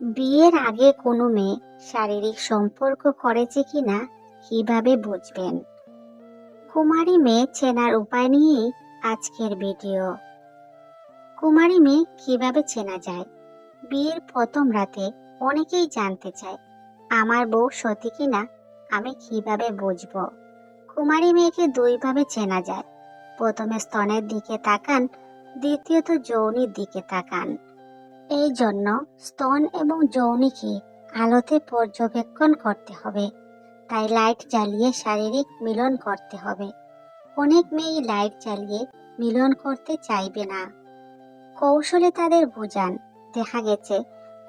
বিয়ের আগে কোনো মেয়ে শারীরিক সম্পর্ক করেছে কিনা কীভাবে বুঝবেন? কুমারী মেয়ে চেনার উপায় নিয়েই আজকের ভিডিও। কুমারী মেয়ে কীভাবে চেনা যায়? বিয়ের প্রথম রাতে অনেকেই জানতে চায়, আমার বউ সতী কিনা, আমি কীভাবে বুঝব? কুমারী মেয়েকে দুইভাবে চেনা যায়। প্রথমে স্তনের দিকে তাকান, দ্বিতীয়ত যৌনির দিকে তাকান। এই জন্য স্তন এবং যৌনিকে আলোতে পর্যবেক্ষণ করতে হবে। তাই লাইট জ্বালিয়ে শারীরিক মিলন করতে হবে। অনেক মেয়েই লাইট জ্বালিয়ে মিলন করতে চাইবে না। কৌশলে তাদের বোঝান, দেখা গেছে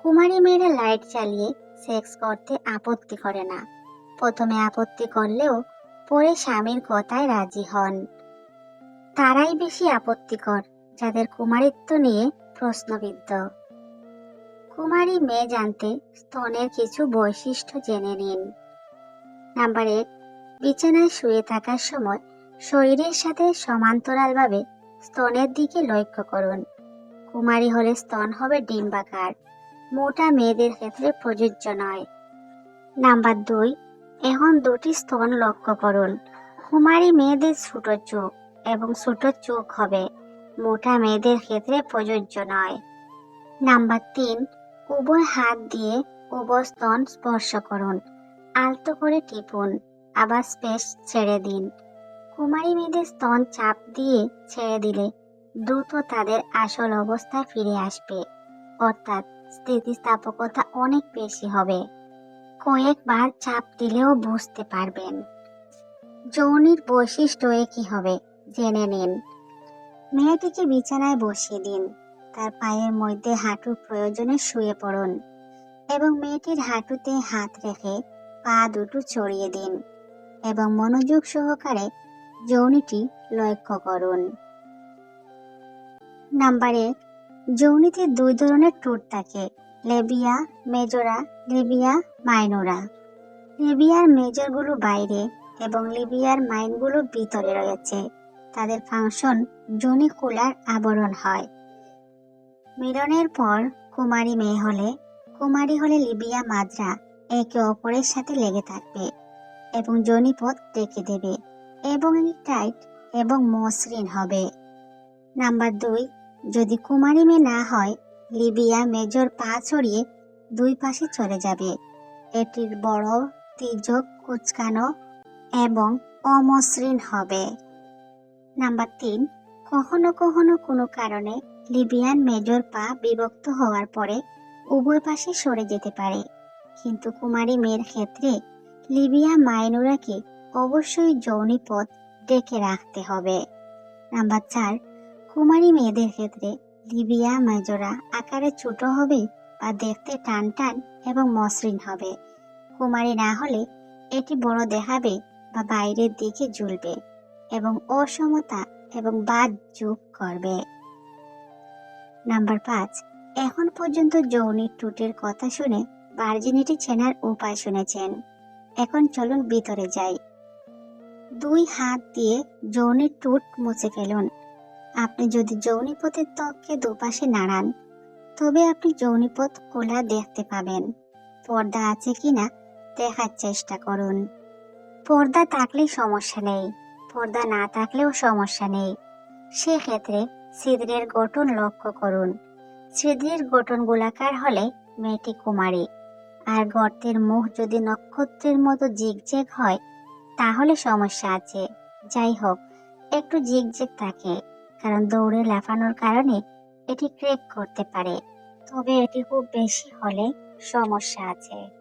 কুমারী মেয়েরা লাইট জ্বালিয়ে সেক্স করতে আপত্তি করে না। প্রথমে আপত্তি করলেও পরে স্বামীর কথায় রাজি হন। তারাই বেশি আপত্তিকর, যাদের কুমারিত্ব নিয়ে প্রশ্নবিদ্ধ। কুমারী মেয়ে জানতে স্তনের কিছু বৈশিষ্ট্য জেনে নিন। নাম্বার এক, বিছানায় শুয়ে থাকার সময় শরীরের সাথে সমান্তরালভাবে স্তনের দিকে লক্ষ্য করুন। কুমারী হলে স্তন হবে ডিম্বাকার, মোটা মেয়েদের ক্ষেত্রে প্রযোজ্য নয়। নাম্বার দুই, এখন দুটি স্তন লক্ষ্য করুন। কুমারী মেয়েদের ছোট চোখ এবং ছোট চোখ হবে, মোটা মেয়েদের ক্ষেত্রে প্রযোজ্য নয়। নাম্বার তিন উভয় হাত দিয়ে উভয় স্তন স্পর্শ করুন। আলতো করে টিপুন। আবার স্পেস ছেড়ে দিন। কুমারী মেয়েদের স্তন চাপ দিয়ে ছেড়ে দিলে দ্রুত তাদের আসল অবস্থায় ফিরে আসবে। অর্থাৎ স্থিতিস্থাপকতা অনেক বেশি হবে। কয়েকবার চাপ দিলেও বুঝতে পারবেন। যৌনির বৈশিষ্ট্য কি হবে? জেনে নিন। মেয়েটিকে বিছানায় বসিয়ে দিন। তার পায়ের মধ্যে হাঁটুর প্রয়োজনে শুয়ে পড়ুন এবং মেয়েটির হাঁটুতে হাত রেখে পা দুটো ছড়িয়ে দিন এবং মনোযোগ সহকারে যৌনিটি লক্ষ্য করুন। নাম্বার এক, যৌনিতে দুই ধরনের টুট থাকে, লেবিয়া, মেজোরা, লিবিয়া, মাইনোরা। লিবিয়ার মেজরগুলো বাইরে এবং লিবিয়ার মাইনগুলো ভিতরে রয়েছে। তাদের ফাংশন জনিকুলার আবরণ হয়। মিলনের পর কুমারী মেয়ে হলে, কুমারী হলে লিবিয়া মাদ্রা একে অপরের সাথে লেগে থাকবে এবং জনিপথ ডেকে দেবে এবং টাইট এবং মসৃণ হবে। নাম্বার দুই, যদি কুমারী মেয়ে না হয়, লিবিয়া মেজর পা ছড়িয়ে দুই পাশে চলে যাবে। এটির বড় তির্যক কুচকানো এবং অমসৃণ হবে। নাম্বার তিন, কখনো কখনো কোনো কারণে লিবিয়ান মেজর পা বিভক্ত হওয়ার পরে উভয় পাশে সরে যেতে পারে। কিন্তু কুমারী মেয়ের ক্ষেত্রে লিবিয়া মাইনোরাকে অবশ্যই যৌনিপথ ডেকে রাখতে হবে। নাম্বার চার, কুমারী মেয়েদের ক্ষেত্রে লিবিয়া মেজরা আকারে ছোট হবে বা দেখতে টান টান এবং মসৃণ হবে। কুমারী না হলে এটি বড় দেখাবে বা বাইরের দিকে ঝুলবে এবং অসমতা এবং বাদ যোগ করবে। নাম্বার পাঁচ, এখন পর্যন্ত যৌনিক টুটের কথা শুনে ভার্জিনিটি চেনার উপায় শুনেছেন। এখন চলুন ভিতরে যাই। দুই হাত দিয়ে যৌনির টুট মুছে ফেলুন। আপনি যদি যৌনিপথের ত্বককে দুপাশে নাড়ান, তবে আপনি যৌনিপথ খোলা দেখতে পাবেন। পর্দা আছে কিনা দেখার চেষ্টা করুন। পর্দা থাকলে সমস্যা নেই, পর্দা না থাকলেও সমস্যা নেই। সেক্ষেত্রে ছিদ্রের গঠন লক্ষ্য করুন। ছিদ্রের গঠন গোলাকার হলে মেয়েটি কুমারী। আর গর্তের মুখ যদি নক্ষত্রের মতো জিগজেগ হয়, তাহলে সমস্যা আছে। যাই হোক, একটু জিগজেগ থাকে, কারণ দৌড়ে লাফানোর কারণে এটি ক্রেক করতে পারে। তবে এটি খুব বেশি হলে সমস্যা আছে।